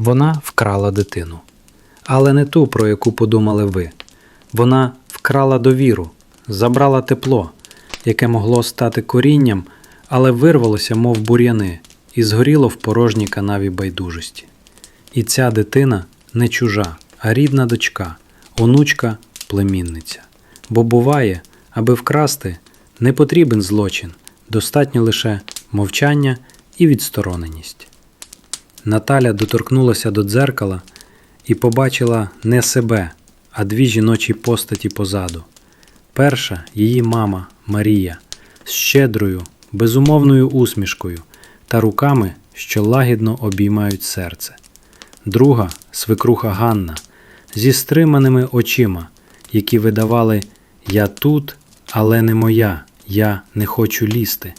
Вона вкрала дитину. Але не ту, про яку подумали ви. Вона вкрала довіру, забрала тепло, яке могло стати корінням, але вирвалося, мов бур'яни, і згоріло в порожній канаві байдужості. І ця дитина не чужа, а рідна дочка, онучка, племінниця. Бо буває, аби вкрасти, не потрібен злочин, достатньо лише мовчання і відстороненість. Наталя доторкнулася до дзеркала і побачила не себе, а дві жіночі постаті позаду. Перша її мама Марія з щедрою, безумовною усмішкою та руками, що лагідно обіймають серце. Друга свекруха Ганна зі стриманими очима, які видавали Я тут, але не моя, я не хочу лізти.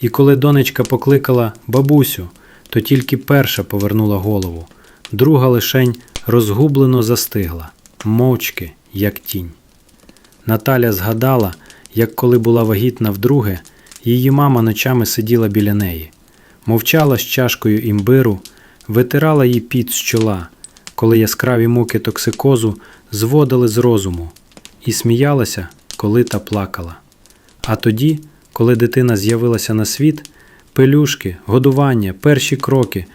І коли донечка покликала бабусю, то тільки перша повернула голову, друга лишень розгублено застигла, мовчки, як тінь. Наталя згадала, як коли була вагітна вдруге, її мама ночами сиділа біля неї, мовчала з чашкою імбиру, витирала їй піт з чола, коли яскраві муки токсикозу зводили з розуму, і сміялася, коли та плакала. А тоді, коли дитина з'явилася на світ, пелюшки, годування, перші кроки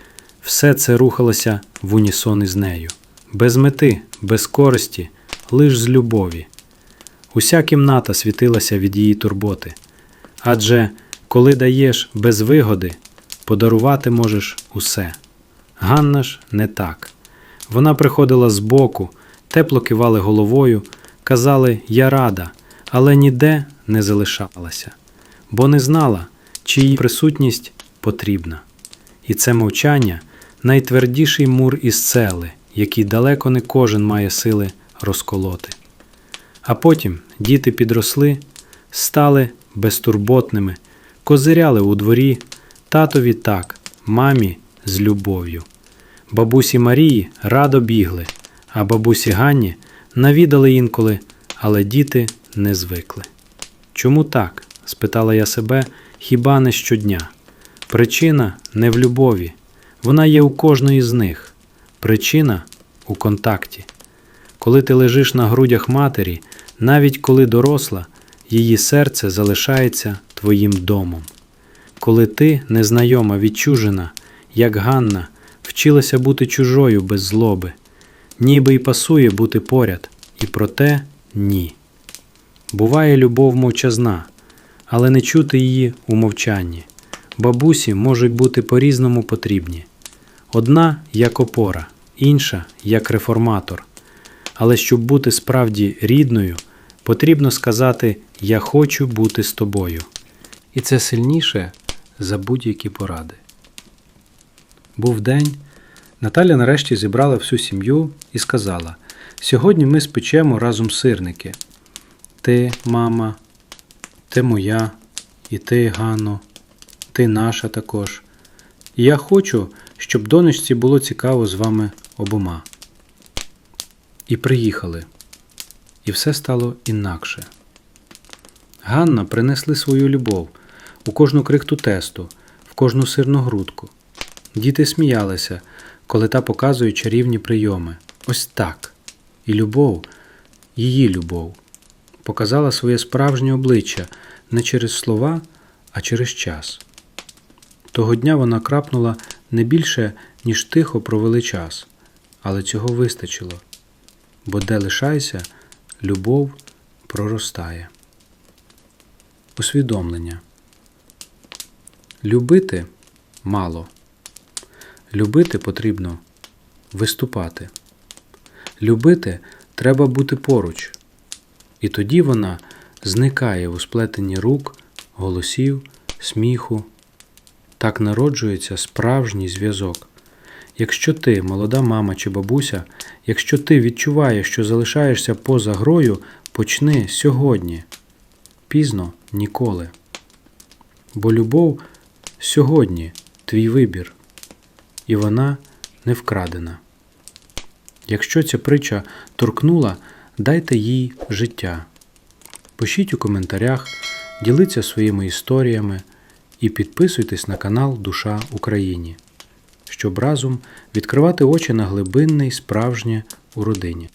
все це рухалося в унісон із нею, без мети, без користі, лиш з любові. Уся кімната світилася від її турботи. Адже коли даєш без вигоди, подарувати можеш усе. Ганна ж не так. Вона приходила збоку, тепло кивали головою, казали Я рада, але ніде не залишалася, бо не знала, чи її присутність потрібна. І це мовчання найтвердіший мур із цели, який далеко не кожен має сили розколоти. А потім діти підросли, стали безтурботними, козиряли у дворі, татові так, мамі з любов'ю. Бабусі Марії радо бігли, а бабусі Ганні навідали інколи, але діти не звикли. Чому так? спитала я себе хіба не щодня. Причина не в любові, вона є у кожної з них. Причина у контакті. Коли ти лежиш на грудях матері, навіть коли доросла, її серце залишається твоїм домом. Коли ти, незнайома, відчужена, як Ганна, вчилася бути чужою без злоби, ніби й пасує бути поряд, і проте ні. Буває любов мовчазна, але не чути її у мовчанні. Бабусі можуть бути по-різному потрібні. Одна як опора, інша як реформатор. Але щоб бути справді рідною, потрібно сказати Я хочу бути з тобою. І це сильніше за будь-які поради. Був день. Наталя нарешті зібрала всю сім'ю і сказала: Сьогодні ми спечемо разом сирники. Ти, мама, ти моя, і ти, Ганно, ти наша також. І я хочу, щоб донечці було цікаво з вами обома. І приїхали. І все стало інакше. Ганна принесли свою любов у кожну крихту тесту, в кожну сирну грудку. Діти сміялися, коли та показує чарівні прийоми. Ось так. І любов, її любов, показала своє справжнє обличчя не через слова, а через час. Того дня вона крапнула не більше, ніж тихо провели час, але цього вистачило, бо де лишайся, любов проростає. Усвідомлення. Любити мало. Любити потрібно виступати. Любити треба бути поруч. І тоді вона зникає у сплетенні рук, голосів, сміху. Так народжується справжній зв'язок. Якщо ти, молода мама чи бабуся, якщо ти відчуваєш, що залишаєшся поза грою, почни сьогодні. Пізно ніколи. Бо любов сьогодні твій вибір, і вона не вкрадена. Якщо ця притча торкнула, дайте їй життя. Пишіть у коментарях, діліться своїми історіями і підписуйтесь на канал Душа Україні, щоб разом відкривати очі на глибинне і справжнє у родині.